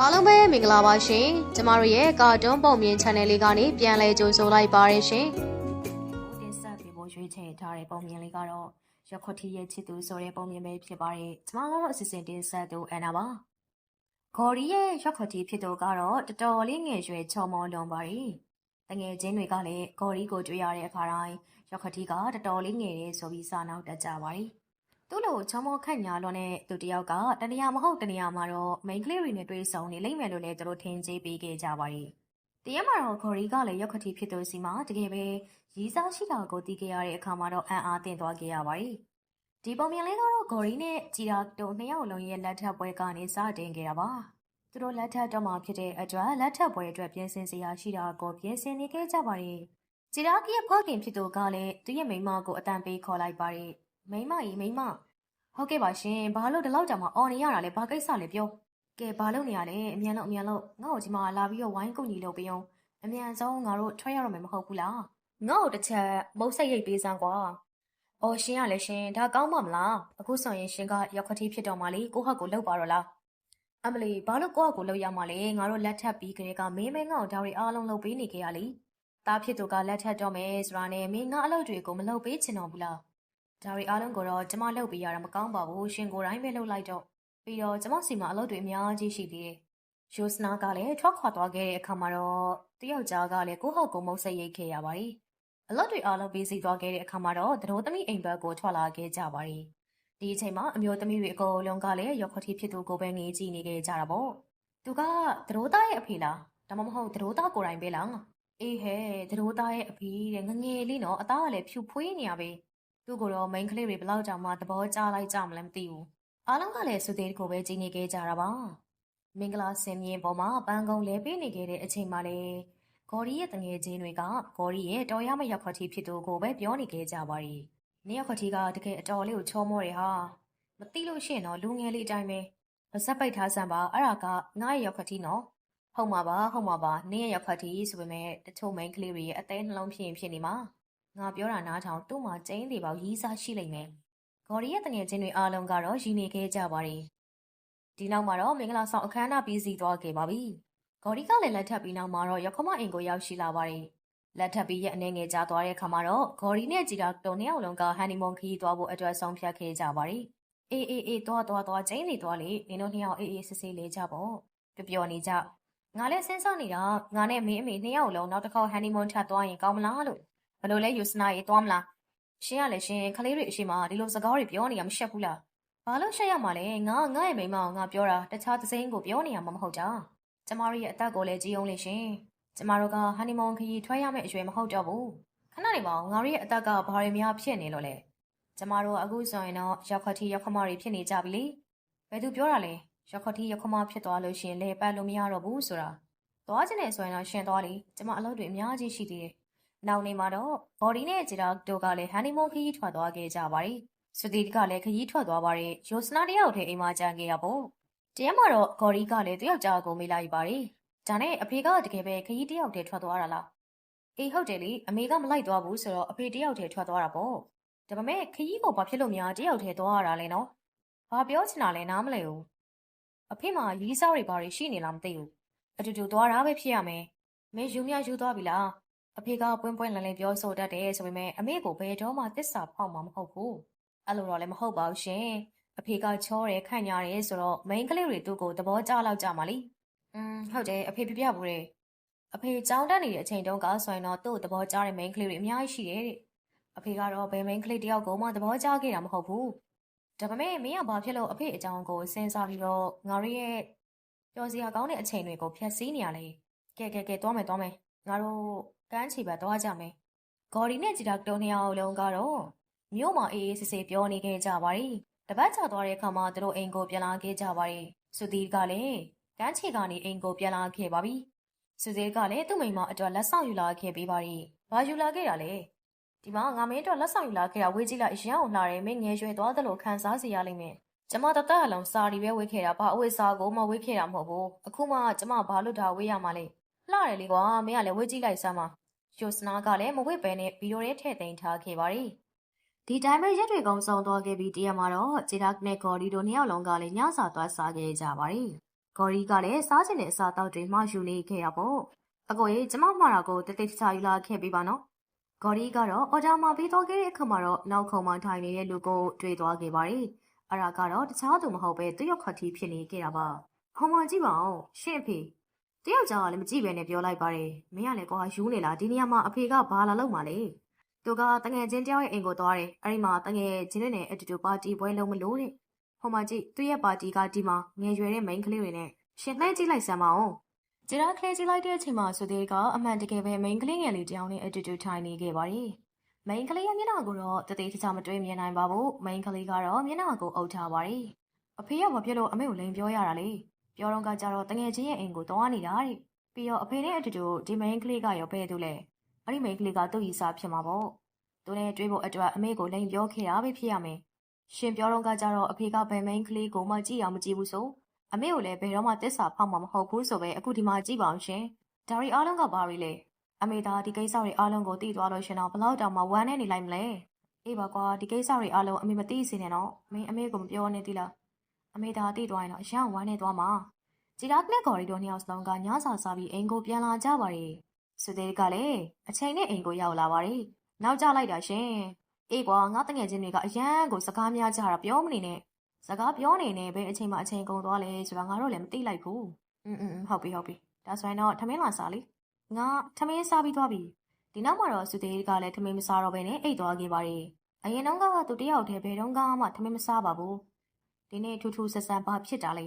အားလုံးပဲမင်္ဂလာပါရှင်ကျမတို့ရဲ့ကာတွန်းပုံမြင် channel လေးကနေပြန်လည်ကြိုဆိုလိုက်ပါရရှင်တင်ဆက်ပေးဖို့ရွေးချယ်ထားတဲ့ပုံမြင်လေးကတော့ရခွတ်ထီရဲ့ချစ်သူဆိုတဲ့ပုံမြင်ပဲဖြစ်ပါတယ်။ကျွန်မကတော့အစီအစဉ်တင်ဆက်သူအန်နာပါ။ဂေါ်ရီရဲ့ရခွတ်ထီဖြစ်သူကတော့တော်တော်လေးငယ်ရွယ်ချော်မောလွန်ပါတယ်။တငယ်ချင်းတွေကလည်းဂေါ်ရီကိုတွေ့ရတဲ့အခါတိုင်းရခွတ်ထီကတော်တော်လေးငယ်တယ်ဆိုပြီးစာနောက်တက်ကြပါတယ်။ သူ့လိုချော်မောခန့်ညာလွန်တဲ့သူတစ်ယောက်ကတနေရာမဟုတ်တနေရာမှာတော့မိန်းကလေးတွေနဲ့တွေ့ဆုံနေလိမ့်မယ်လို့လည်းသူတို့ထင်ကြေးပေးခဲ့ကြပါတယ်။တရက်မှာတော့ဂေါ်ရီကလည်းရောက်ခတိဖြစ်သူစီမှာတကယ်ပဲရီးစားရှိတာကိုသိခဲ့ရတဲ့အခါမှာတော့အံ့အားသင့်သွားခဲ့ရပါတယ်။ဒီပုံမြင်လေးကတော့ဂေါ်ရီနဲ့ကြည်တာတို့နှစ်ယောက်လုံးရဲ့လက်ထပ်ပွဲကနေစတင်ခဲ့တာပါ။သူတို့လက်ထပ်တော့မှဖြစ်တဲ့အတွက်လက်ထပ်ပွဲအတွက်ပြင်ဆင်စရာရှိတာကိုပြင်ဆင်နေခဲ့ကြပါတယ်။ကြည်တာကြီးရဲ့ဖောက်ခင်ဖြစ်သူကလည်းသူ့ရဲ့မိန်းမကိုအတန်ပေးခေါ်လိုက်ပါတယ်။ မိန်းမကြီးမိန်းမဟုတ်ကဲ့ပါရှင်ဘာလို့ဒီလောက်ကြာမှအော်နေရတာလဲဘာကိစ္စလဲပြောကဲဘာလုပ်နေရလဲအမြန်လို့အမြန်လို့ငါ့ကိုဒီမှာလာပြီးတော့ဝိုင်းကုန်ကြီးလုပ်ပေးအောင်အမြန်ဆုံးငါတို့ထွက်ရတော့မယ်မဟုတ်ဘူးလားငါ့ကိုတစ်ချက်မုတ်ဆက်ရိတ်ပေးစမ်းကွာအော်ရှင်ရလဲရှင်ဒါကောင်းပါမလားအခုဆိုရင်ရှင်ကရောက်ခတိဖြစ်တော့မှလေကိုဟတ်ကိုလှုပ်ပါတော့လားအမလီဘာလို့ကိုဟတ်ကိုလှုပ်ရမှာလဲငါတို့လက်ထပ်ပြီးကလေးကမင်းမဲငါ့ကိုဒါတွေအားလုံးလှုပ်ပေးနေခဲ့ရလေတားဖြစ်သူကလက်ထပ်တော့မယ်ဆိုတာနဲ့မင်းငါအလုပ်တွေကိုမလှုပ်ပေးချင်တော့ဘူးလား ဒါတွေအားလုံးကိုတော့ကျမလှုပ်ပေးရတာမကောင်းပါဘူးရှင်ကိုယ်တိုင်ပဲလှုပ်လိုက်တော့ပြီးတော့ကျမစီမှာအလုပ်တွေအများကြီးရှိသေးတယ်။ရိုစနာကလည်းထွက်ခွာသွားခဲ့တဲ့အခါမှာတော့တယောက်ကြားကလည်းကိုဟုတ်ကိုမုတ်ဆက်ရိတ်ခဲ့ရပါတယ်။အလုပ်တွေအားလုံးပြီးစီးသွားခဲ့တဲ့အခါမှာတော့သတို့သမီးအိမ်ဘက်ကိုထွက်လာခဲ့ကြပါတယ်။ဒီအချိန်မှာအမျိုးသမီးတွေအကုန်လုံးကလည်းရောက်ခတိဖြစ်သူကိုပဲငေးကြည့်နေခဲ့ကြတာပေါ့။သူကသတို့သားရဲ့အဖေလား။ဒါမှမဟုတ်သတို့သားကိုယ်တိုင်ပဲလား။အေးဟဲ့သတို့သားရဲ့အဖေတဲ့ငငယ်လေးနော်အသားကလည်းဖြူဖွေးနေရပဲ။ သူ့ကိုတော့မိန်းကလေးတွေဘယ်လောက်ကြောင်မှသဘောကျလိုက်ကြမလဲမသိဘူး။အားလုံးကလည်းစုသေးတကိုပဲကြီးနေခဲ့ကြတာပါမင်္ဂလာစင်မြင့်ပေါ်မှာပန်းကုံလဲပေးနေခဲ့တဲ့အချိန်မှာလေဂေါ်ရီရဲ့တငယ်ချင်းတွေကဂေါ်ရီရဲ့တော်ရမရောက်ခတိဖြစ်သူကိုပဲပြောနေခဲ့ကြပါရီနေရောက်ခတိကတကယ်အတော်လေးကိုချောမောတယ်ဟာမသိလို့ရှိရင်တော့လူငယ်လေးအတိုင်းပဲပါဇက်ပိတ်ထားစမ်းပါအဲ့ဒါကငါ့ရဲ့ရောက်ခတိနော်ဟုတ်မှာပါဟုတ်မှာပါနေရဲ့ရောက်ခတိဆိုပေမဲ့တချို့မိန်းကလေးတွေရဲ့အသေးနှလုံးဖြစ်ရင်ဖြစ်နေမှာ ငါပြောတာနားထောင်သူ့မှာကျင်းသေးပေါရီးစားရှိလိမ့်မယ်ဂေါ်ရီရဲ့တငယ်ချင်းတွေအားလုံးကတော့ရည်နေခဲ့ကြပါတယ်။ဒီနောက်မှာတော့မင်္ဂလာဆောင်အခမ်းအနားပြီးစီးသွားခဲ့ပါပြီ။ဂေါ်ရီကလည်းလက်ထပ်ပြီးနောက်မှာတော့ရခမအိမ်ကိုရောက်ရှိလာပါတယ်။လက်ထပ်ပြီးရဲ့အနေငယ်ကြားသွားတဲ့အခါမှာတော့ဂေါ်ရီနဲ့ကြည်တာတုံနှစ်ယောက်လုံးကဟန်နီမွန်ခီးသွားဖို့အတွက်ဆုံးဖြတ်ခဲ့ကြပါတယ်။အေးအေးအေးသွားသွားသွားကျင်းနေသွားလေနင်တို့နှစ်ယောက်အေးအေးဆေးဆေးလေးကြပေါ့။ပျော်ပျော်နေကြ။ငါလည်းစဉ်းစားနေတာငါနဲ့မင်းအမေနှစ်ယောက်လုံးနောက်တစ်ခေါက်ဟန်နီမွန်ထပ်သွားရင်ကောင်းမလားလို့ ဘယ်လိုလဲယူစနာရေးသွားမလားရှင်ကလည်းရှင်ခလေးတွေအရှိမဒီလိုစကားတွေပြောနေရမရှက်ဘူးလားဘာလို့ရှက်ရမှာလဲငါငါ့ရဲ့မိန်းမအောင်ငါပြောတာတခြားသစိမ်းကိုပြောနေရမှာမဟုတ်တာကျမတို့ရဲ့အသက်ကိုလည်းကြည်အောင်လေရှင်ကျမတို့ကဟန်နီမွန်ခရီးထွက်ရမယ့်အရွယ်မဟုတ်တော့ဘူးခဏနေပါဦးငါတို့ရဲ့အသက်ကဘာတွေများဖြစ်နေလို့လဲကျမတို့ကအခုဆိုရင်တော့ရောက်ခတိရောက်ခမတွေဖြစ်နေကြပြီလေဘယ်သူပြောတာလဲရောက်ခတိရောက်ခမဖြစ်သွားလို့ရှင်လေပတ်လို့မရတော့ဘူးဆိုတာသွားချင်တယ်ဆိုရင်တော့ရှင်သွားလေကျမအလုပ်တွေအများကြီးရှိသေးတယ် နောက်နေမှာတော့ဘော်ဒီနဲ့ဂျီရာတို့ကလည်းဟန်နီမွန်ခရီးထွက်သွားခဲ့ကြပါတယ်။စတီကလည်းခရီးထွက်သွားပါတယ်။ယိုစနာတယောက်တည်းအိမ်မှာကြံခဲ့ရပေါ့။တရားမှာတော့ဂေါ်ရီကလည်းတယောက်ကြားကိုမေးလိုက်ပါတယ်။ဒါနဲ့အဖေကတကယ်ပဲခရီးတယောက်တည်းထွက်သွားတာလား။အေးဟုတ်တယ်လေအမေကမလိုက်သွားဘူးဆိုတော့အဖေတယောက်တည်းထွက်သွားတာပေါ့။ဒါပေမဲ့ခရီးကိုဘာဖြစ်လို့များတယောက်တည်းသွားရတာလဲနော်။ဘာပြောချင်တာလဲနားမလဲဘူး။အဖေမှာရီးစားတွေဘာတွေရှိနေလားမသိဘူး။အတူတူသွားတာပဲဖြစ်ရမယ်။မင်းယူမြယူသွားပြီလား။ အဖေကပွင့်ပွင့်လင်းလင်းပြောဆိုတတ်တယ်ဆိုပေမဲ့အမေကိုဘယ်တော့မှတစ္ဆာဖောက်မှာမဟုတ်ဘူးအဲ့လိုတော့လည်းမဟုတ်ပါဘူးရှင်အဖေကချောတယ်ခန့်ညာတယ်ဆိုတော့မိန်းကလေးတွေသူ့ကိုသဘောကျလောက်ကြမှာလीอืมဟုတ်တယ်အဖေပြပြဘူးတယ်အဖေကြောင်းတက်နေတဲ့အချိန်တုန်းကဆိုရင်တော့သူ့သဘောကျတဲ့မိန်းကလေးတွေအများကြီးရှိတယ်တဲ့အဖေကတော့ဘယ်မိန်းကလေးတယောက်ကိုမှသဘောကျခဲ့တာမဟုတ်ဘူးဒါပေမဲ့မင်းကဘာဖြစ်လို့အဖေအကြောင်းကိုစဉ်းစားပြီးတော့ငါတို့ရဲ့ပျော်စရာကောင်းတဲ့အချိန်တွေကိုဖျက်ဆီးနေရလဲကဲကဲကဲသွားမယ်သွားမယ်ငါတို့ကမ်းခြေဘက်သွားကြမယ်။ဂေါ်ဒီနဲ့ဂျီတာတုံနှစ်ယောက်လုံးကတော့မြို့မှာအေးအေးဆေးဆေးပြောနေခဲ့ကြပါရီ။တပတ်ချသွားတဲ့အခါမှာသူတို့အိမ်ကိုပြန်လာခဲ့ကြပါရီ။စုသီကလည်းကမ်းခြေကနေအိမ်ကိုပြန်လာခဲ့ပါပြီ။စုသီကလည်းသူ့မိန်းမအတွက်လက်ဆောင်ယူလာခဲ့ပေးပါရီ။ဘာယူလာခဲ့တာလဲ။ဒီမှာငါမင်းအတွက်လက်ဆောင်ယူလာခဲ့တာဝေးကြည့်လိုက်ရန်အောင်လှတယ်မင်းငယ်ရွယ်သွားသလိုခံစားစီရလိမ့်မယ်။ကျမတသက်အလုံးစာရီပဲဝေးခဲ့တာဘာအဝိစာကိုမဝေးခဲ့တာမဟုတ်ဘူး။အခုမှကျမဘာလို့ဒါဝေးရမှာလဲ။ လှတယ်လေကွာမင်းကလည်းဝေးကြည့်လိုက်စမ်းပါ။ယိုစနာကလည်းမဝစ်ပဲနဲ့ဗီဒီယိုထဲထည့်သိမ်းထားခဲ့ပါတယ်။ဒီတိုင်းပဲရက်တွေကုန်းဆောင်သွားခဲ့ပြီးတရက်မှာတော့ဂျီရာနဲ့ဂေါ်ဒီတို့နှစ်ယောက်လုံးကလည်းညစာသွားစားခဲ့ကြပါတယ်ဂေါ်ရီကလည်းစားချင်တဲ့အစာတောက်တွေမှယူနေခဲ့ရပေါ့။အကိုကြီးကျမမှားတာကိုတတိတခြားယူလာခဲ့ပေးပါနော်။ဂေါ်ရီကတော့အော်ဒါမှာပြီးသွားခဲ့တဲ့အခါမှာတော့နောက်ခုံမှထိုင်နေတဲ့လူကိုတွေ့သွားခဲ့ပါတယ်။အဲ့ဒါကတော့တခြားသူမဟုတ်ပဲသူ့ရောက်ခတ်တီဖြစ်နေခဲ့တာပါ။ဟောင်မကြည့်ပါဦးရှင့်အဖေ တယောက်ကြောင်ကလည်းမကြည့်ပဲနဲ့ပြောလိုက်ပါတယ်။မင်းကလည်းကွာယူနေလားဒီနေရာမှာအဖေကဘာလာလုပ်မှာလဲ။သူကတငယ်ချင်းတယောက်ရဲ့အိမ်ကိုသွားတယ်။အဲဒီမှာတငယ်ချင်းတွေနဲ့အတူတူပါတီပွဲလုံးမလို့တဲ့။ဟိုမှာကြည့်သူ့ရဲ့ပါတီကဒီမှာငယ်ရွယ်တဲ့ main ကလေးတွေနဲ့ရှင်လှည့်ကြည့်လိုက်စမ်းပါဦး။ကျရာကလေးကြည့်လိုက်တဲ့အချိန်မှာဆိုသေးကအမှန်တကယ်ပဲ main ကလေးငယ်လေးတယောက်နဲ့အတူတူထိုင်နေခဲ့ပါတယ်။ main ကလေးရဲ့မျက်နှာကိုတော့တသေးတခြားမတွေ့မြင်နိုင်ပါဘူး။ main ကလေးကတော့မျက်နှာကိုအုပ်ထားပါတယ်။အဖေကမပြတ်လို့အမေကိုလိန်ပြောရတာလေ။ ပြောတော့ကကြတော့တငယ်ချင်းရဲ့အိမ်ကိုသွားနေတာတဲ့။ပြီးတော့အဖေနဲ့အတူတူဒီ main ကလေးကရောပဲသူလဲ။အဲ့ဒီ main ကလေးကသူ့ရီစားဖြစ်မှာပေါ့။သူနဲ့တွေ့ဖို့အတွက်အမေကိုလိန်ပြောခဲ့တာပဲဖြစ်ရမယ်။ရှင်ပြောတော့ကကြတော့အဖေကဘယ်မိန်းကလေးကိုမှကြည့်အောင်မကြည့်ဘူးဆိုအမေကိုလည်းဘယ်တော့မှတစ္ဆာဖောက်မှာမဟုတ်ဘူးဆိုပဲအခုဒီမှာကြည့်ပါအောင်ရှင်။ဒါရီအားလုံးကဘာတွေလဲ။အမေသားဒီကိစ္စတွေအားလုံးကိုသိသွားလို့ရှင်တော့ဘလောက်တောင်မှဝမ်းနဲ့နေလိုက်မလဲ။အေးပါကွာဒီကိစ္စတွေအားလုံးအမေမသိစေနဲ့တော့မင်းအမေကိုမပြောနဲ့သီလား။ အမေသားသိသွားရင်တော့အရန်ဝမ်းနဲ့သွားမှာ။ကြည်သားနဲ့ဂေါ်ရီတို့နှစ်ယောက်စလုံးကညစာစားပြီးအိမ်ကိုပြန်လာကြပါရဲ့။ဆိုတဲ့ကလည်းအချိန်နဲ့အိမ်ကိုရောက်လာပါတယ်။ နောက်ကျလိုက်တာရှင်အေးကွာငါတငယ်ချင်းတွေကအရန်ကိုစကားများကြတာပြောမနေနဲ့စကားပြောနေနေဘယ်အချိန်မှအချိန်ကုန်သွားလဲဆိုတာငါတို့လည်းမသိလိုက်ဘူးอืมอืมဟုတ်ပြီဟုတ်ပြီဒါဆိုရင်တော့ထမင်းလာစားလေငါထမင်းစားပြီးသွားပြီဒီနောက်မှာတော့စုသေးကလည်းထမင်းမစားတော့ဘဲနဲ့အိတ်သွားခဲ့ပါတယ်အရင်တော့ကသူတယောက်တည်းဘယ်တော့မှထမင်းမစားပါဘူး ဒီနေ့ထူးထူးဆန်းဆန်းဘာဖြစ်တာလဲ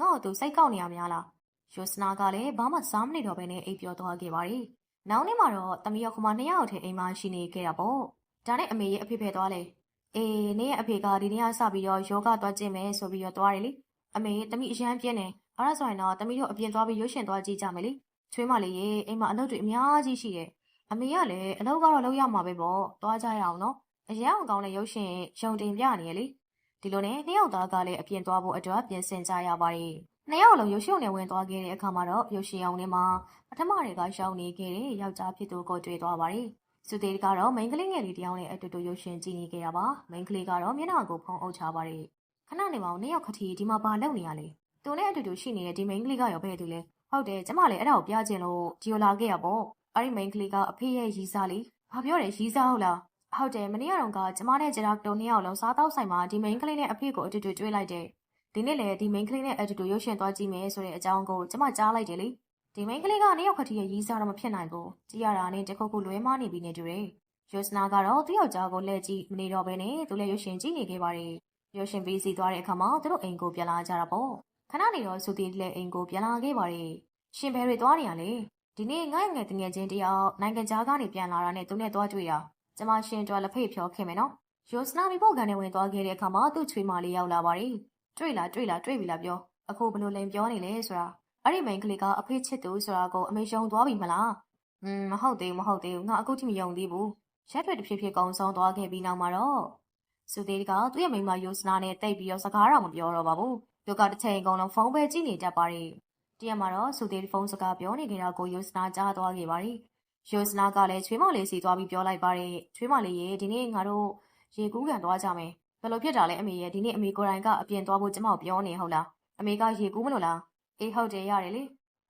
ငါ့ကိုသူစိတ်ကောက်နေရများလားယောစနာကလည်းဘာမှစားမနေတော့ဘဲနဲ့အိတ်ပြောသွားခဲ့ပါတယ်နောက်နေ့မှာတော့တမီးရောက်ခမနှစ်ယောက်ထဲအိမ်မှာရှိနေခဲ့တာပေါ့။ဒါနဲ့အမေရဲ့အဖေဖယ်သွားလေ။အေးနေ့ရဲ့အဖေကဒီနေ့ကစပြီးတော့ယောဂသွားကျင့်မယ်ဆိုပြီးတော့သွားတယ်လေ။အမေတမီးအရန်ပြင်းနေ။အဲ့ဒါဆိုရင်တော့တမီးတို့အပြင်သွားပြီးရုပ်ရှင်သွားကြည့်ကြမယ်လေ။ချွေးမလေးရေအိမ်မှာအလုပ်တွေအများကြီးရှိတယ်။အမေကလည်းအလုပ်ကတော့လုပ်ရမှာပဲပေါ့။သွားကြရအောင်နော်။အရန်အောင်ကောင်းတဲ့ရုပ်ရှင်ရုံတင်ပြနေရလေ။ ဒီလိုနဲ့နှစ်ယောက်သားကလည်းအပြင်သွားဖို့အတွက်ပြင်ဆင်ကြရပါတယ်။နှစ်ယောက်လုံးရုပ်ရှင်နဲ့ဝင်သွားခဲ့တဲ့အခါမှာတော့ရုပ်ရှင်အောင်ထဲမှာပထမတွေကရှောင်းနေခဲ့တဲ့ယောက်ျားဖြစ်သူကိုတွေ့သွားပါတယ်။စုသေးကတော့မိန်းကလေးငယ်လေးတစ်ယောက်နဲ့အတူတူရုပ်ရှင်ကြည့်နေခဲ့တာပါ။မိန်းကလေးကတော့မျက်နှာကိုဖုံးအုပ်ချပါတယ်။ခဏနေပါဦးနှစ်ယောက်ခတီဒီမှာဘာလုပ်နေရလဲ။သူနဲ့အတူတူရှိနေတဲ့ဒီမိန်းကလေးကရောဘယ်သူလဲ။ဟုတ်တယ်ကျမလည်းအဲ့ဒါကိုပြချင်လို့ဒီလိုလာခဲ့ရပေါ့။အဲ့ဒီမိန်းကလေးကအဖေရဲ့ရီစားလေး။ဘာပြောတယ်ရီစားဟုတ်လား။ ဟုတ်တယ်မနေ့ကတော့ကကျမနဲ့ဂျရာတိုနှစ်ယောက်လုံးစားတောက်ဆိုင်မှာဒီမိန်းကလေးနဲ့အဖေကိုအတူတူတွေ့လိုက်တယ်။ဒီနေ့လည်းဒီမိန်းကလေးနဲ့အတူတူရုပ်ရှင်သွားကြည့်မယ်ဆိုတဲ့အကြောင်းကိုကျမကြားလိုက်တယ်လေ။ဒီမိန်းကလေးကနှစ်ယောက်ခတိရဲ့ရီးစားတော့မဖြစ်နိုင်ဘူးကြည်ရတာနဲ့တခုခုလွဲမနေပြီနေတူတယ်ယိုစနာကတော့သူ့ယောက်ျားကိုလှည့်ကြည့်မနေတော့ဘဲနဲ့သူလည်းရွှေရှင်ကြည့်နေခဲ့ပါတယ်ရွှေရှင်ပြီးစီသွားတဲ့အခါမှာသူတို့အိမ်ကိုပြန်လာကြတာပေါ့ခဏနေတော့စုတီလည်းအိမ်ကိုပြန်လာခဲ့ပါတယ်ရှင်ဘယ်တွေသွားနေရလဲဒီနေ့ငါ့ငယ်တငယ်ချင်းတယောက်နိုင်ငံခြားကနေပြန်လာတာနဲ့သူနဲ့သွားတွေ့တာ ကျမရှင်တွက်လက်ဖိတ်ဖြောခဲ့မယ်နော်ယိုစနာမီဖို့ကန်နဲ့ဝင်သွားခဲ့တဲ့အခါမှာသူ့ချွေးမလေးရောက်လာပါတယ်တွေ့လားတွေ့လားတွေ့ပြီလားပြောအခုဘလို့လိန်ပြောနေလဲဆိုတာအဲ့ဒီမိန်းကလေးကအဖေချစ်သူဆိုတာကိုအမေယုံသွားပြီမလား။อืมမဟုတ်သေးဘူးမဟုတ်သေးဘူးငါအခုထိမယုံသေးဘူး။ရက်တွေတစ်ဖြည်းဖြည်းကုံဆုံးသွားခဲ့ပြီးနောက်မှာတော့စုသေးကသူ့ရဲ့မိန်းမယိုစနာနဲ့တိတ်ပြီးတော့စကားတော့မပြောတော့ပါဘူး။သူကတစ်ချိန်ကုန်လုံးဖုန်းပဲကြည့်နေတတ်ပါတယ်။တရက်မှာတော့စုသေးဖုန်းစကားပြောနေကြတာကိုယိုစနာကြားသွားခဲ့ပါတယ်။ ယိုစနာကလည်းချွေးမလေးစီသွားပြီးပြောလိုက်ပါတယ်။ချွေးမလေးရေဒီနေ့ငါတို့ရေကူးကန်သွားကြမယ်။ဘယ်လိုဖြစ်တာလဲအမေရဲ့ဒီနေ့အမေကိုယ်တိုင်ကအပြင်သွားဖို့ကျမကိုပြောနေဟုတ်လား။အမေကရေကူးမလို့လား။အေးဟုတ်တယ်ရတယ်လေ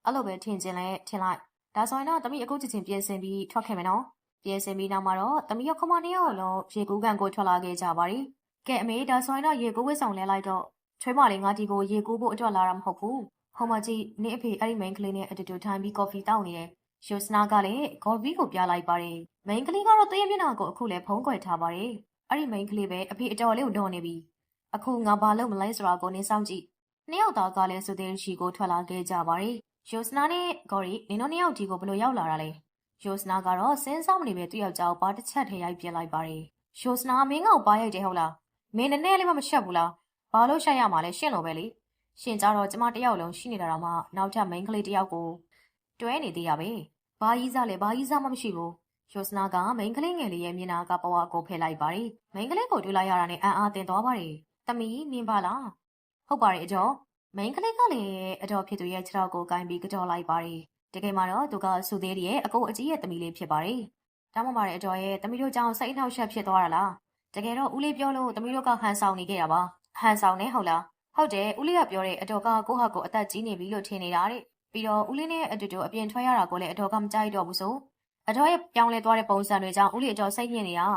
အဲ့လိုပဲထင်ကျင်လဲထင်လိုက်ဒါဆိုရင်တော့တမီးအခုချက်ချင်းပြင်ဆင်ပြီးထွက်ခဲ့မယ်နော်ပြင်ဆင်ပြီးနောက်မှာတော့တမီးရခမနှစ်ယောက်လုံးရေကူးကန်ကိုထွက်လာခဲ့ကြပါရီကဲအမေဒါဆိုရင်တော့ရေကူးဝစ်ဆောင်လဲလိုက်တော့ချွေးမလေးငါဒီကိုရေကူးဖို့အတွက်လာတာမဟုတ်ဘူးဟောမကြီးနင့်အဖေအဲ့ဒီမိန်းကလေးနဲ့အတူတူထိုင်ပြီးကော်ဖီတောက်နေတယ် ရှိုစနာကလည်းကော်ဖီကိုပြလိုက်ပါတယ်မိန်းကလေးကတော့တည့်ရမျက်နှာကိုအခုလည်းဖုံးကွယ်ထားပါတယ်အဲ့ဒီမိန်းကလေးပဲအဖေအတော်လေးကိုဒေါ်နေပြီအခုငါဘာလုပ်မလဲဆိုတာကိုနင်းစောင့်ကြည့်နှစ်ယောက်သားကလည်းဆိုတဲ့ရှိကိုထွက်လာခဲ့ကြပါတယ်။ယိုစနာနဲ့ဂေါ်ရီနင်တို့နှစ်ယောက်ဒီကိုဘယ်လိုရောက်လာတာလဲ။ယိုစနာကတော့စင်းစောင်းမနေပဲသူ့ယောက်ျားကိုပါတစ်ချက်ထဲရိုက်ပြလိုက်ပါတယ်။ယိုစနာမင်းကပါရိုက်တယ်ဟုတ်လား။မင်းနည်းနည်းလေးမှမရှက်ဘူးလား။ဘာလို့ရှက်ရမှာလဲရှင့်လိုပဲလေ။ရှင်ကြတော့ကျမတယောက်လုံးရှိနေတာတော့မှနောက်ထပ်မိန်းကလေးတယောက်ကိုတွဲနေသေးရပဲ။ ဘာကြီးစားလဲဘာကြီးစားမှမရှိဘူး။ယိုစနာကမိန်းကလေးငယ်လေးရဲ့မျက်နှာကပဝါကိုဖယ်လိုက်ပါတယ်။မိန်းကလေးကိုတွေ့လိုက်ရတာနဲ့အံ့အားသင့်သွားပါတယ်။တမီးနင်းပါလား။ဟုတ်ပါတယ်အကျော်မိန်းကလေးကလည်းအတော်ဖြစ်သူရဲ့ခြေထောက်ကိုကိုင်းပြီးကြော်လိုက်ပါတယ်။တကယ်မှာတော့သူကစုသေးရဲ့အကိုအကြီးရဲ့သမီးလေးဖြစ်ပါတယ်။ဒါမှမဟုတ်အတော်ရဲ့သမီးတို့ကြောင့်စိတ်အနှောက်အယှက်ဖြစ်သွားတာလား။တကယ်တော့ဦးလေးပြောလို့သမီးတို့ကဟန်ဆောင်နေခဲ့တာပါ။ဟန်ဆောင်နေဟုတ်လားဟုတ်တယ်ဦးလေးကပြောတဲ့အတော်ကကိုဟာကိုအသက်ကြီးနေပြီလို့ထင်နေတာတဲ့ ပြီးတော့ဦးလေးနဲ့အတူတူအပြင်ထွက်ရတာကိုလည်းအတော်ကမကြိုက်တော့ဘူးဆိုအတော်ရဲ့ပြောင်းလဲသွားတဲ့ပုံစံတွေကြောင့်ဦးလေးအတော်စိတ်ညစ်နေတာ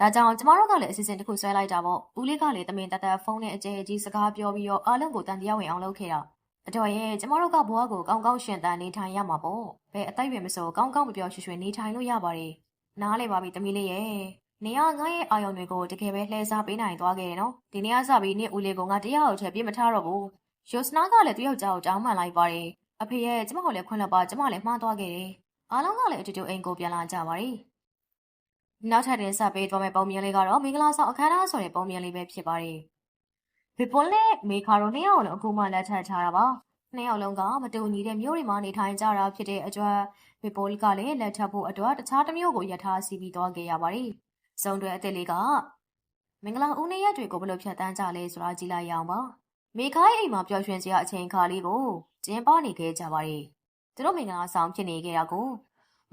ဒါကြောင့်ကျမတို့ကလည်းအစီအစဉ်တစ်ခုဆွဲလိုက်တာပေါ့ဦးလေးကလည်းတမင်တသက်ဖုန်းနဲ့အကျယ်ကြီးစကားပြောပြီးတော့အားလုံးကိုတန်တရားဝင်အောင်လုပ်ခဲ့တာအတော်ရဲ့ကျမတို့ကဘဝကိုကောင်းကောင်းရှင်သန်နေထိုင်ရမှာပေါ့ဘယ်အသက်အရွယ်မဆိုကောင်းကောင်းမပြောရွှေရွှေနေထိုင်လို့ရပါတယ်နားလေပါပြီတမီးလေးရဲ့နေရငါရဲ့အာယုံတွေကိုတကယ်ပဲလှည့်စားပေးနိုင်သွားခဲ့တယ်နော်ဒီနေ့ကစပြီးနေ့ဦးလေးကငါတရားကိုထည့်ပြမထားတော့ဘူးယိုစနာကလည်းသူ့ယောက်ျားကိုတောင်းပန်လိုက်ပါတယ် အဖေရဲ့ကျမကိုလည်းခွင့်လွှတ်ပါကျမလည်းမှားသွားခဲ့တယ်အားလုံးကလည်းအတူတူအိမ်ကိုပြန်လာကြပါတယ်နောက်ထပ်တင်ဆက်ပေးသွားမယ့်ပုံမြင်လေးကတော့မင်္ဂလာဆောင်အခမ်းအနားဆိုတဲ့ပုံမြင်လေးပဲဖြစ်ပါတယ်ဘီပွန်နဲ့မေခါတို့နှစ်ယောက်လုံးအခုမှလက်ထပ်ထားတာပါနှစ်ယောက်လုံးကမတူညီတဲ့မျိုးတွေမှာနေထိုင်ကြတာဖြစ်တဲ့အတွက်ဘီပိုလ်ကလည်းလက်ထပ်ဖို့အတွက်တခြားတစ်မျိုးကိုယထားစီးပြီးသွားခဲ့ရပါတယ်။ဇုံတွေအစ်စ်လေးကမင်္ဂလာဦးနေရက်တွေကိုဘယ်လိုဖြတ်တန်းကြလဲဆိုတာကြည့်လိုက်ရအောင်ပါ။မေခိုင်းအိမ်မှာပျော်ရွှင်စရာအချိန်အခါလေးကို ကျင်းပနေခဲ့ကြပါတယ်။သူတို့မင်္ဂလာဆောင်ဖြစ်နေခဲ့တာကို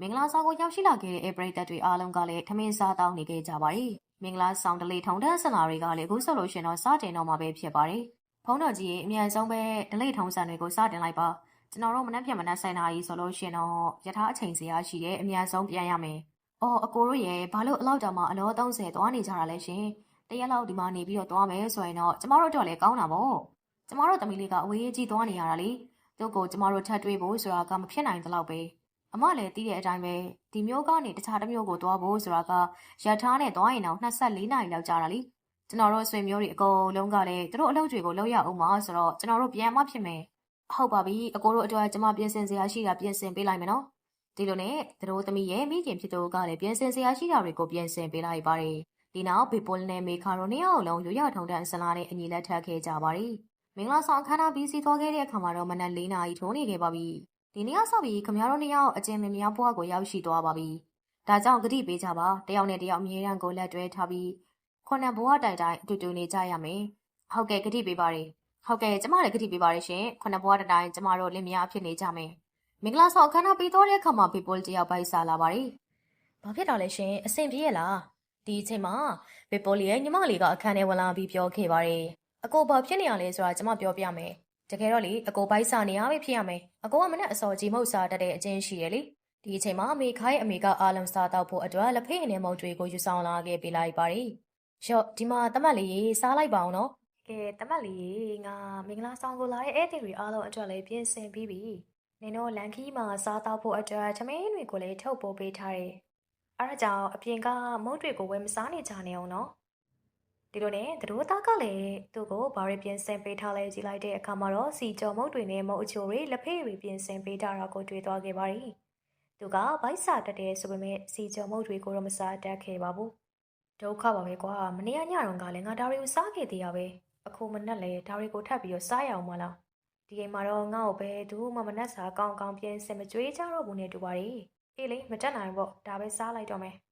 မင်္ဂလာဆောင်ကိုရောက်ရှိလာခဲ့တဲ့ပရိသတ်တွေအားလုံးကလည်းထမင်းစားတောင်းနေခဲ့ကြပါတယ်။မင်္ဂလာဆောင်တလေထုံတန်းဆလာတွေကလည်းအခုဆိုလို့ရှင်တော့စတင်တော့မှာပဲဖြစ်ပါတယ်။ဖုန်းတော်ကြီးရဲ့အမြန်ဆုံးပဲဒလိထုံစံတွေကိုစတင်လိုက်ပါ။ကျွန်တော်တို့မနှက်ပြန်မနှက်ဆိုင်တာကြီးဆိုလို့ရှင်တော့ယထာအချိန်စရာရှိတဲ့အမြန်ဆုံးပြန်ရမယ်။အော်အကိုတို့ရဲ့ဘာလို့အလောက်တောင်မှအလော30သွားနေကြတာလဲရှင်။တရက်လောက်ဒီမှာနေပြီးတော့သွားမယ်ဆိုရင်တော့ကျမတို့အတွက်လည်းကောင်းတာပေါ့။ကျမတို့တမီးလေးကအဝေးကြီးသွားနေရတာလေ။ သူ့ကိုကျမတို့ထပ်တွေ့ဖို့ဆိုတာကမဖြစ်နိုင်သလောက်ပဲ။အမလည်းသိတဲ့အတိုင်းပဲဒီမျိုးကနေတခြားတစ်မျိုးကိုသွားဖို့ဆိုတာကရထားနဲ့သွားရင်တော့24နာရီလောက်ကြာတာလေ။ကျွန်တော်တို့ဆွေမျိုးတွေအကုန်လုံးကလည်းသူတို့အလုပ်တွေကိုလုပ်ရအောင်ပါဆိုတော့ကျွန်တော်တို့ပြန်မှဖြစ်မယ်။ဟုတ်ပါပြီအကိုတို့အတွက်ကျမပြင်ဆင်စရာရှိတာပြင်ဆင်ပေးလိုက်မယ်နော်။ဒီလိုနဲ့သူတို့သမီးရဲ့မိခင်ဖြစ်သူကလည်းပြင်ဆင်စရာရှိတာတွေကိုပြင်ဆင်ပေးလိုက်ပါတယ်။ဒီနောက်ဘေပိုလ်နဲ့မေခါရိုနှစ်ယောက်လုံးရိုးရထုံတန်းဆလာနဲ့အညီလက်ထပ်ခဲ့ကြပါတယ်။ မင်္ဂလာဆောင်အခမ်းအနားပြီးစီးသွားခဲ့တဲ့အခါမှာတော့မနက်၄နာရီထိုးနေခဲ့ပါပြီ။ဒီနေ့ကစပြီးခမရတို့နှစ်ယောက်အကျဉ်းမများဘွားကိုရောက်ရှိသွားပါပြီ။ဒါကြောင့်ဂတိပေးကြပါတယောက်နဲ့တယောက်အမြဲတမ်းကိုလက်တွဲထားပြီးခုနှစ်ဘွားတိုင်တိုင်အတူတူနေကြရမယ်။ဟုတ်ကဲ့ဂတိပေးပါတယ်။ဟုတ်ကဲ့ကျမလည်းဂတိပေးပါတယ်ရှင်။ခုနှစ်ဘွားတိုင်ကျမတို့လင်မယားအဖြစ်နေကြမယ်။မင်္ဂလာဆောင်အခမ်းအနားပြီးသွားတဲ့အခါမှာဖေပိုလ်တယောက်ပိုက်စားလာပါတယ်။ဘာဖြစ်တာလဲရှင်အဆင်ပြေရလား။ဒီအချိန်မှာဖေပိုလ်ရဲ့ညီမလေးကအခန်းထဲဝင်လာပြီးပြောခဲ့ပါတယ်။ အကိုဘာဖြစ်နေရလဲဆိုတာကျမပြောပြမယ်။တကယ်တော့လေအကိုပိုက်စားနေရပဲဖြစ်ရမယ်။အကိုကမနဲ့အစော်ကြီးမဟုတ်စားတတ်တဲ့အချင်းရှိတယ်လေ။ဒီအချိန်မှာအမေခိုင်းအမေကအာလုံစားတော့ဖို့အတွက်လက်ဖေးအနေမုတ်တွေကိုယူဆောင်လာခဲ့ပေးလိုက်ပါတယ်။ရော့ဒီမှာတမတ်လေးရေစားလိုက်ပါအောင်နော်။ကဲတမတ်လေးရေငါမင်္ဂလာဆောင်ကိုလာတဲ့ဧည့်သည်တွေအားလုံးအတွက်လည်းပြင်ဆင်ပြီးပြီ။နင်တို့လန်ခီမှာစားတော့ဖို့အတွက်သမင်းတွေကိုလည်းထုတ်ပို့ပေးထားတယ်။အဲဒါကြောင့်အပြင်ကမုတ်တွေကိုဝယ်မစားနေကြနေအောင်နော်။ ဒီလိုနဲ့သူတို့သားကလည်းသူ့ကိုဘာတွေပြင်ဆင်ပေးထားလဲကြည့်လိုက်တဲ့အခါမှာတော့စီကြော်မုတ်တွေနဲ့မုတ်အချိုတွေလက်ဖေးတွေပြင်ဆင်ပေးထားတာကိုတွေ့သွားခဲ့ပါတယ်။သူကဗိုက်စာတက်တယ်ဆိုပေမဲ့စီကြော်မုတ်တွေကိုတော့မစားတတ်ခဲ့ပါဘူး။ဒုက္ခပါပဲကွာမနေ့ကညတော့ကလည်းငါဒါတွေကိုစားခဲ့သေးရပဲ။အခုမနဲ့လည်းဒါတွေကိုထပ်ပြီးတော့စားရအောင်မလား။ဒီအိမ်မှာတော့ငါ့ကိုပဲသူမှမနဲ့စားကောင်းကောင်းပြင်ဆင်မကြွေးကြတော့ဘူးနဲ့တူပါတယ်။အေးလေမတက်နိုင်ပေါ့ဒါပဲစားလိုက်တော့မယ်။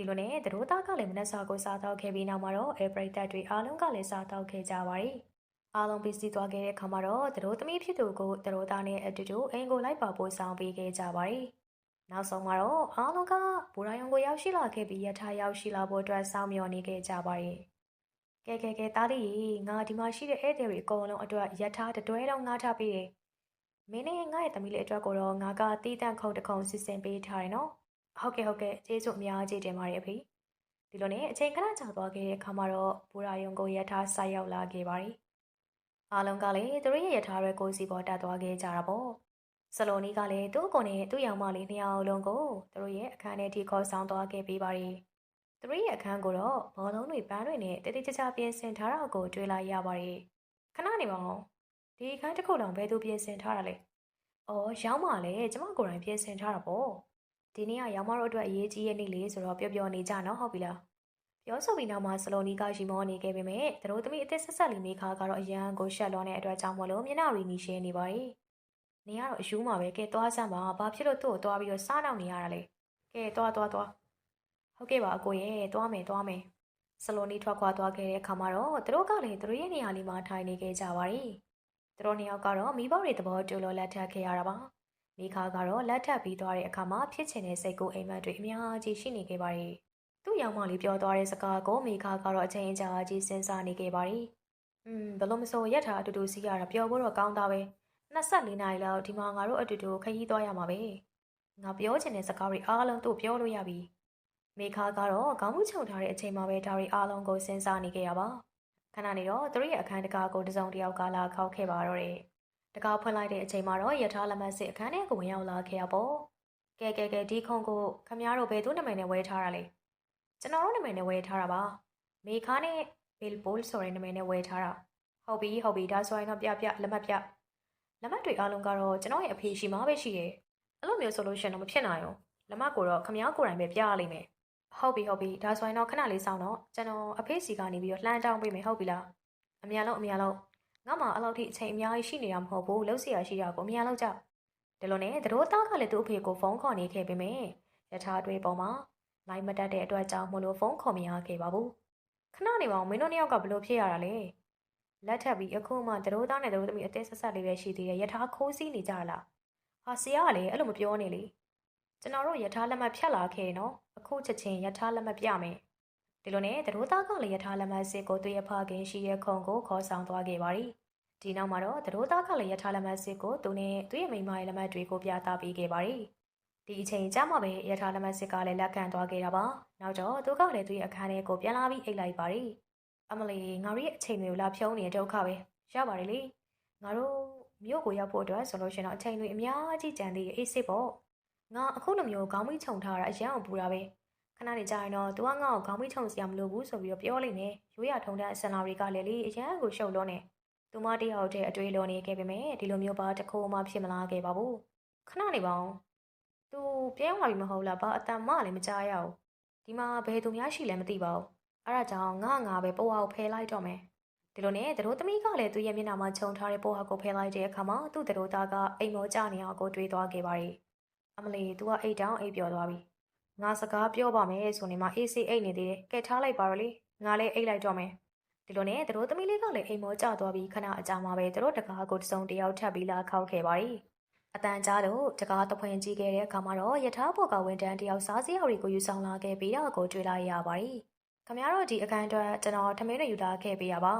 ဒီလိုနဲ့သတို့သားကလည်းမနက်စာကိုစားတော့ခဲ့ပြီးနောက်မှာတော့အဲပရိသတ်တွေအားလုံးကလည်းစားတော့ခဲ့ကြပါတယ်။အားလုံးပြီးစီးသွားခဲ့တဲ့အခါမှာတော့သတို့သမီးဖြစ်သူကိုသတို့သားနဲ့အတူတူအိမ်ကိုလိုက်ပါပို့ဆောင်ပေးခဲ့ကြပါတယ်။နောက်ဆုံးမှာတော့အားလုံးကဘူရာယုံကိုရောက်ရှိလာခဲ့ပြီးယထာရောက်ရှိလာဖို့အတွက်စောင့်မျှော်နေခဲ့ကြပါတယ်။ကဲကဲကဲသားလေးရေငါဒီမှာရှိတဲ့ဧည့်သည်တွေအကုန်လုံးအတွက်ယထာတတွဲတော့ငါထားပေးတယ်။မင်းနဲ့ငါရဲ့သမီးလေးအတွက်ကိုတော့ငါကတီးတန့်ခုံတစ်ခုံစီစဉ်ပေးထားတယ်နော်။ ဟုတ်ကဲ့ဟုတ်ကဲ့ကျေးဇူးအများကြီးတင်ပါတယ်အဖေဒီလိုနဲ့အချိန်ခဏကြာသွားခဲ့တဲ့အခါမှာတော့ဘူရာယုံကိုရထားဆိုက်ရောက်လာခဲ့ပါတယ်အားလုံးကလည်းသူတို့ရဲ့ရထားတွေကိုစီပေါ်တက်သွားခဲ့ကြတာပေါ့ဆလိုနီကလည်းသူ့ကိုယ်နဲ့သူ့ယောင်မလေးနှစ်ယောက်လုံးကိုသူတို့ရဲ့အခန်းထဲထိခေါ်ဆောင်သွားခဲ့ပေးပါတယ်သူတို့ရဲ့အခန်းကိုတော့ဘောလုံးတွေပန်းတွေနဲ့တတိကျကျပြင်ဆင်ထားတာကိုတွေ့လိုက်ရပါတယ်ခဏနေပါဦးဒီအခန်းတစ်ခုလုံးဘယ်သူပြင်ဆင်ထားတာလဲအော်ရောင်းပါလေကျမကိုယ်တိုင်ပြင်ဆင်ထားတာပေါ့ ဒီနေ့ကရောင်မတို့အတွက်အရေးကြီးရဲ့နေ့လေးဆိုတော့ပျော်ပျော်နေကြနော်ဟုတ်ပြီလားပြောဆိုပြီးနောက်မှာစလိုနီကရီမောနေခဲ့ပေမဲ့သူတို့သမီးအသက်ဆက်ဆက်လေးမိခါကတော့အရန်ကိုရှက်လွန်တဲ့အတွက်ကြောင့်မလို့မျက်နှာရီနီရှင်းနေပါ යි နေရတော့အယူမှာပဲကဲသွားစမ်းပါဘာဖြစ်လို့သူ့ကိုသွားပြီးတော့စားနောက်နေရတာလဲကဲသွားသွားသွားဟုတ်ကဲ့ပါအကိုရဲ့သွားမယ်သွားမယ်စလိုနီထွက်ခွာသွားခဲ့တဲ့အခါမှာတော့သူတို့ကလည်းသူတို့ရဲ့နေရာလေးမှာထိုင်နေခဲ့ကြပါ යි သူတို့နှစ်ယောက်ကတော့မိဘတွေသဘောတူလို့လက်ထပ်ခဲ့ရတာပါ မိခါကတော့လက်ထပ်ပြီးသွားတဲ့အခါမှာဖြစ်ချင်တဲ့စိတ်ကိုအိမ်မက်တွေအများကြီးရှိနေခဲ့ပါတယ်။သူ့ရောင်မလေးပြောသွားတဲ့စကားကိုမိခါကတော့အချိန်ကြာကြီးစဉ်းစားနေခဲ့ပါတယ်อืมဘလို့မစိုးရက်ထားအတူတူစီးရတာပျော်ဖို့တော့ကောင်းတာပဲ24နာရီလောက်ဒီမှာငါတို့အတူတူခရီးသွားရမှာပဲငါပြောချင်တဲ့စကားတွေအားလုံးသူ့ပြောလို့ရပြီမေခါကတော့ခေါင်းမှုချုံထားတဲ့အချိန်မှာပဲဒါတွေအားလုံးကိုစဉ်းစားနေကြရပါခဏနေတော့သူတို့ရဲ့အခန်းတကာကိုတစုံတစ်ယောက်ကလာခောက်ခဲ့ပါတော့တယ် တကားဖွင့်လိုက်တဲ့အချိန်မှာတော့ယထာလက်မတ်စစ်အခန်းထဲကိုဝင်ရောက်လာခဲ့ရပေါ့ကဲကဲကဲဒီခုံကိုခမရတို့ဘယ်သူနာမည်နဲ့ဝယ်ထားတာလဲကျွန်တော်တို့နာမည်နဲ့ဝယ်ထားတာပါမေခါနဲ့ဘီလ်ပိုးဆိုတဲ့နာမည်နဲ့ဝယ်ထားတာဟုတ်ပြီဟုတ်ပြီဒါဆိုရင်တော့ပြပြလက်မှတ်ပြလက်မှတ်တွေအားလုံးကတော့ကျွန်တော်ရဲ့အဖေရှိမှာပဲရှိတယ်အဲ့လိုမျိုးဆိုလို့ရှိရင်တော့မဖြစ်နိုင်ဘူးလက်မှတ်ကိုတော့ခမ ्या ကိုယ်တိုင်ပဲပြရလိမ့်မယ်ဟုတ်ပြီဟုတ်ပြီဒါဆိုရင်တော့ခဏလေးစောင့်တော့ကျွန်တော်အဖေစီကနေပြီးတော့လှမ်းတောင်းပေးမယ်ဟုတ်ပြီလားအမြန်လုံးအမြန်လုံး ငါမှအဲ့လောက်ထိအချိန်အများကြီးရှိနေတာမဟုတ်ဘူးလှုပ်เสียရှိတာကိုအမြန်လုံးကြောက်ဒီလိုနဲ့တို့သားကလည်းသူ့အဖေကိုဖုန်းခေါ်နေခဲ့ပေမဲ့ယထာတွေပေါ်မှာလိုင်းမတက်တဲ့အတွက်ကြောင့်မလို့ဖုန်းခေါ်မရခဲ့ပါဘူးခဏနေပါဦးမင်းတို့နှစ်ယောက်ကဘလို့ဖြစ်ရတာလဲ လက်ထပ်ပြီးအခုမှသတို့သားနဲ့သတို့သမီးအသေးဆက်ဆက်လေးပဲရှိသေးတယ်ယထာခိုးစီးနေကြလားဟာဆရာကလည်းအဲ့လိုမပြောနေလေကျွန်တော်တို့ယထာလက်မှတ်ဖြတ်လာခဲ့နော်အခုချက်ချင်းယထာလက်မှတ်ပြမယ်ဒီလိုနဲ့သတို့သားကလည်းယထာလက်မှတ်စစ်ကိုသူ့ရဲ့ဖခင်ရှိရဲ့ခုံကိုခေါ်ဆောင်သွားခဲ့ပါရီ ဒီနောက်မှာတော့သတို့သားကလည်းယထာလက်မှတ်စစ်ကိုသူနဲ့သူ့ရဲ့မိန်းမရဲ့လက်မှတ်တွေကိုပြသပေးခဲ့ပါရီဒီအချိန်ကြာမှပဲယထာလက်မှတ်စစ်ကလည်းလက်ခံသွားခဲ့တာပါနောက်တော့သူကလည်းသူ့ရဲ့အခန်းထဲကိုပြန်လာပြီးအိတ်လိုက်ပါရီအမလီငါတို့ရဲ့အချိန်တွေကိုလာဖြုံးနေတဲ့ဒုက္ခပဲရပါတယ်လေငါတို့မြို့ကိုရောက်ဖို့အတွက်ဆိုလို့ရှိရင်တော့အချိန်တွေအများကြီးကြံသေးရဲ့အေးစစ်ပေါ့ငါအခုလိုမျိုးခေါင်းမိခြုံထားတာအရန်အောင်ပူတာပဲခဏနေကြရင်တော့ तू ကငါ့ကိုခေါင်းမိခြုံစရာမလိုဘူးဆိုပြီးတော့ပြောလိုက်နေရိုးရထုံတဲ့အစင်လာတွေကလည်းလေအရန်ကိုရှုပ်လို့နေ သူမတယောက်တည်းအတွေ့လွန်နေခဲ့ပေမဲ့ဒီလိုမျိုးပါတခိုးမှဖြစ်မလာခဲ့ပါဘူးခဏနေပါဦး तू ပြောင်းလာပြီမဟုတ်လားဘာအတန်မှလည်းမကြားရဘူးဒီမှာဘယ်သူများရှိလဲမသိပါဘူးအဲ့ဒါကြောင့်ငါငါပဲပိုးဝါကိုဖယ်လိုက်တော့မယ်ဒီလိုနဲ့သတို့သမီးကလည်းသူ့ရဲ့မျက်နှာမှာခြုံထားတဲ့ပိုးဝါကိုဖယ်လိုက်တဲ့အခါမှာသူ့သတို့သားကအိမ်မောကျနေအောင်ကိုတွေးသွားခဲ့ပါရီအမလီ तू ကအိတ်တောင်အိတ်ပြော်သွားပြီငါစကားပြောပါမယ်ဆိုနေမှအေးစေးအိတ်နေသေးတယ်ကဲထားလိုက်ပါတော့လေငါလည်းအိတ်လိုက်တော့မယ် ဒီလိုနဲ့သတို့သမီးလေးကလည်းအိမ်မောကျသွားပြီးခဏအကြာမှာပဲသတို့တကားကိုတစုံတယောက်ထပ်ပြီးလာခောက်ခဲ့ပါရီအတန်ကြားတော့တကားတဖွင့်ကြည့်ခဲ့တဲ့အခါမှာတော့ယထာဘော်ကဝန်တန်းတယောက်စားစရာတွေကိုယူဆောင်လာခဲ့ပြီးတော့ကိုတွေ့လိုက်ရပါရီခမရတို့ဒီအခန်းအတွက်ကျွန်တော်ထမင်းတွေယူလာခဲ့ပေးရပါ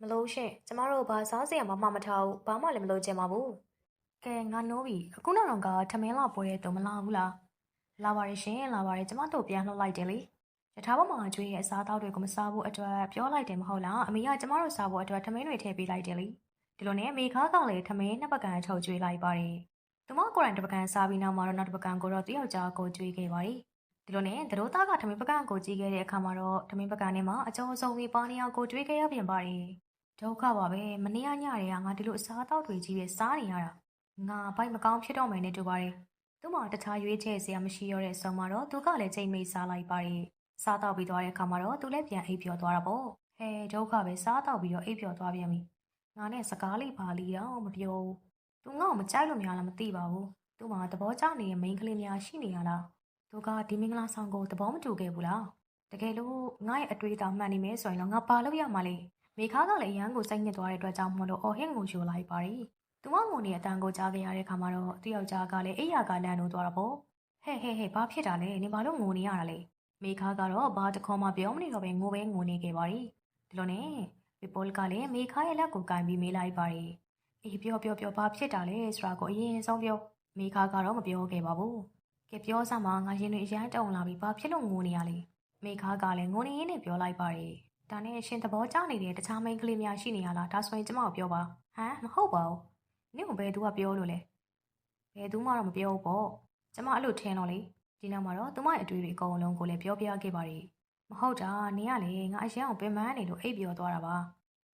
မလို့ရှင်ကျမတို့ဘာစားစရာမှမမထားဘူးဘာမှလည်းမလုပ်ချင်ပါဘူးကဲငါနိုးပြီအခုနောက်တော့ကထမင်းလာပွဲတော့မလာဘူးလားလာပါရရှင်လာပါရကျမတို့ပြန်လှုပ်လိုက်တယ်လေ ယထာဘောမှာကျွေးရဲ့အစားအသောက်တွေကိုမစားဘူးအတွက်ပြောလိုက်တယ်မဟုတ်လားအမေကကျမတို့စားဖို့အတွက်ထမင်းတွေထည့်ပေးလိုက်တယ်လေဒီလိုနဲ့အမေခါကလည်းထမင်းနှစ်ပကံထုတ်ကျွေးလိုက်ပါတယ်သူမကိုယ်တိုင်တစ်ပကံစားပြီးနောက်မှာတော့နောက်တစ်ပကံကိုတော့သူ့ယောက်ျားကိုကျွေးခဲ့ပါတယ်ဒီလိုနဲ့သတို့သားကထမင်းပကံကိုကြည့်ခဲ့တဲ့အခါမှာတော့ထမင်းပကံထဲမှာအကျုံးဆုံးပြီးပါနေအောင်ကိုတွေးခဲ့ရပြန်ပါတယ်ဒုက္ခပါပဲမနေ့ကညတွေကငါဒီလိုအစားအသောက်တွေကြီးပဲစားနေရတာငါဘိုက်မကောင်းဖြစ်တော့မယ်နဲ့တူပါတယ်သူ့မှာတခြားရွေးချယ်စရာမရှိတော့တဲ့ဆုံမှာတော့သူကလည်းချိန်မိတ်စားလိုက်ပါတယ် စားတော့ပြီးသွားတဲ့အခါမှာတော့သူလည်းပြန်အိပ်ပျော်သွားတာပေါ့ဟဲဒုက္ခပဲစားတော့ပြီးတော့အိပ်ပျော်သွားပြန်ပြီငါနဲ့စကားလေးပါလီတော့မပြောဘူးသူငါ့ကိုမကြိုက်လို့များလားမသိပါဘူးသူ့မှာသဘောကျနေတဲ့မိန်းကလေးများရှိနေရလားသူကဒီမင်္ဂလာဆောင်ကိုသဘောမတူခဲ့ဘူးလားတကယ်လို့ငါရဲ့အတွေ့အကြုံမှန်နေမယ်ဆိုရင်တော့ငါပါလို့ရမှာလေမိခါကလည်းအရန်ကိုစိတ်ညစ်သွားတဲ့အတွက်ကြောင့်မလို့အော်ဟင်းကိုယူလိုက်ပါရီသူကငုံနေအတန်ကိုကြားခဲ့ရတဲ့ခါမှာတော့သူ့ယောက်ျားကလည်းအိယာကလန့်လို့သွားတာပေါ့ဟဲ့ဟဲ့ဟဲ့ဘာဖြစ်တာလဲနေဘာလို့ငိုနေရတာလဲ မိခါကတော့ဘာတခေါမှပြောမနေတော့ပဲငိုပဲငိုနေခဲ့ပါရီဒီလိုနဲ့ပီပိုလ်ကလည်းမိခါရဲ့လက်ကိုကင်ပြီးမေးလိုက်ပါရီအေးပြောပြောပြောဘာဖြစ်တာလဲဆိုတာကိုအရင်ဆုံးပြောမိခါကတော့မပြောခဲ့ပါဘူးကဲပြောစမ်းမငါရင်တွေအရန်တုံလာပြီဘာဖြစ်လို့ငိုနေရလဲမိခါကလည်းငိုနေရင်းနဲ့ပြောလိုက်ပါတယ်ဒါနဲ့ရှင်သဘောကျနေတဲ့တခြားမိန်းကလေးများရှိနေရလားဒါဆိုရင်ကျမကိုပြောပါဟမ်မဟုတ်ပါဘူးနင့်ကဘယ်သူကပြောလို့လဲဘယ်သူမှတော့မပြောဘူးပေါ့ကျမအဲ့လိုထင်တော့လေ ဒီနောက်မှာတော့သူမရဲ့အတွေ့အကြုံအကုန်လုံးကိုလည်းပြောပြခဲ့ပါတယ်မဟုတ်တာနင်ကလေငါအရန်အောင်ပင်ပန်းနေလို့အိပ်ပြောသွားတာပါ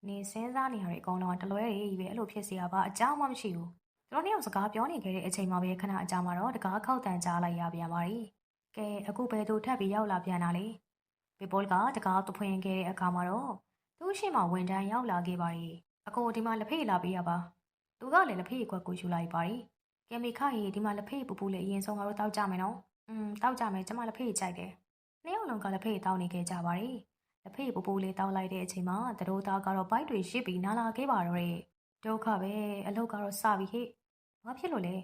နင်စဉ်းစားနေရတဲ့အကောင်လုံးကတလွဲကြီးပဲအဲ့လိုဖြစ်เสียပါအကြောင်းမှမရှိဘူး သူတို့နှစ်ယောက်စကားပြောနေခဲ့တဲ့အချိန်မှာပဲခဏအကြာမှာတော့တကားခောက်တန်ကြားလိုက်ရပြန်ပါရီ။ကဲအခုဘယ်သူထပ်ပြီးရောက်လာပြန်တာလဲ။ပေပိုလ်ကတကားတဖွင့်ခဲ့တဲ့အခါမှာတော့သူ့ရှိမှဝန်တန်းရောက်လာခဲ့ပါရီ။အကိုဒီမှာလက်ဖေးလာပေးရပါ။သူကလည်းလက်ဖေးကွက်ကိုယူလိုက်ပါရီ။ကဲမိခရီဒီမှာလက်ဖေးပူပူလေးအရင်ဆုံးကတော့တောက်ကြမယ်နော်။ อืมတောက်ကြမယ်ကျမလက်ဖေးကြိုက်တယ်။နှစ်ယောက်လုံးကလက်ဖေးတောက်နေခဲ့ကြပါရီ။လက်ဖေးပူပူလေးတောက်လိုက်တဲ့အချိန်မှာတရိုးသားကတော့ဘိုက်တွေရှစ်ပြီးနားလာခဲ့ပါတော့တယ်။ဒုက္ခပဲအလုတ်ကတော့စပြီဟဲ့ဘာဖြစ်လို့လဲ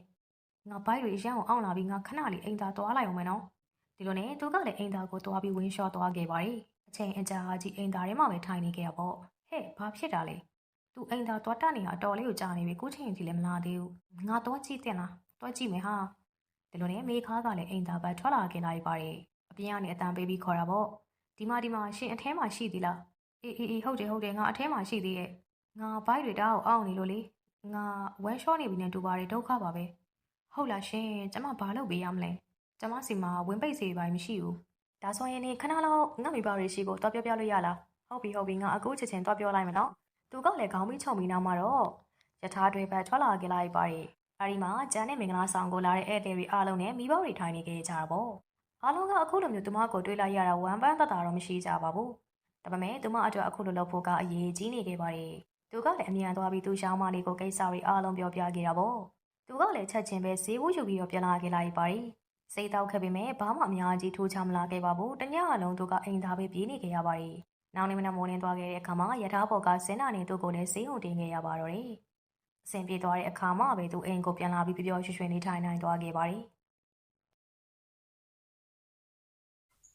ငါဘိုက်တွေရမ်းအောင်အောင်လာပြီးငါခဏလေးအိမ်သာသွားလိုက်အောင်မယ်နော်ဒီလိုနဲ့သူကလည်းအိမ်သာကိုသွားပြီးဝင်းလျှော့သွားခဲ့ပါရီအချိန်အကြာကြီးအိမ်သာထဲမှာပဲထိုင်နေခဲ့ရပေါ့ဟဲဟဲ့ဘာဖြစ်တာလဲသူအိမ်သာသွားတက်နေတာအတော်လေးကိုကြာနေပြီကိုချိန်ကြီးလည်းမလာသေးဘူးငါတော့ကြည့်တင်လားတော့ကြည့်မယ်ဟာ ဒီလိုနဲ့မေခါကလည်းအိမ်သာဘက်ထွက်လာခင်လိုက်ပါတယ်အပြင်ကနေအတန်ပေးပြီးခေါ်တာပေါ့ဒီမှာဒီမှာရှင်အထဲမှာရှိသေးလားအေးအေးအေးဟုတ်တယ်ဟုတ်တယ်ငါအထဲမှာရှိသေးရဲ့ငါဘိုက်တွေတောက်အောင်နေလို့လေငါဝမ်းလျှောနေပြီနဲ့တူပါတယ်ဒုက္ခပါပဲဟုတ်လားရှင်ကျမဘာလုပ်ပေးရမလဲကျမစီမှာဝင်ပိတ်စီပိုင်းမရှိဘူးဒါဆိုရင်နေခဏလောက်ငါမိဘတွေရှိကိုတော့ပြောပြလို့ရလားဟုတ်ပြီဟုတ်ပြီငါအခုချက်ချင်းတော့ပြောလိုက်မယ်နော်သူကလည်းခေါင်းပြီးချုံပြီးနောက်မှာတော့ယထာတွေဘက်ထွက်လာကြလိုက်ပါတယ် အဲဒီမှာကျန်တဲ့မင်္ဂလာဆောင်ကိုလာတဲ့ဧည့်သည်တွေအားလုံးနဲ့မိဘတွေထိုင်နေကြကြတာပေါ့အားလုံးကအခုလိုမျိုးသူမကိုတွေ့လိုက်ရတာဝမ်းပန်းတတ်တာတော့မရှိကြပါဘူးဒါပေမဲ့သူမအတွက်အခုလိုလုပ်ဖို့ကအရေးကြီးနေခဲ့ပါတယ်သူကလည်းအမြန်သွားပြီးသူရှောင်းမလေးကိုကိစ္စတွေအားလုံးပြောပြခဲ့တာပေါ့သူကလည်းချက်ချင်းပဲဈေးဝယူပြီးတော့ပြန်လာခဲ့လိုက်ပါတယ်စိတ်တောက်ခဲ့ပေမဲ့ဘာမှအများကြီးထိုးချမလာခဲ့ပါဘူးတညအလုံးသူကအိမ်သားပဲပြေးနေခဲ့ရပါတယ်နောက်နေ့မနက်မိုးလင်းသွားခဲ့တဲ့အခါမှာယထာဘော်ကစင်းနာနေသူ့ကိုလည်းဈေးုံတင်ခဲ့ရပါတော့တယ် အဆင်ပြေသွားတဲ့အခါမှာပဲသူအိမ်ကိုပြန်လာပြီးပျော်ပျော်ရွှင်ရွှင်နေထိုင်နိုင်သွားခဲ့ပါတယ်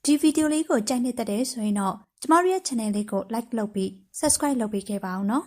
ဒီဗီဒီယိုလေးကိုကြိုက်နေတဲ့တဲ့ဆိုရင်တော့ကျမတို့ရဲ့ channel လေးကို like လုပ်ပြီး subscribe လုပ်ပေးခဲ့ပါအောင်နော်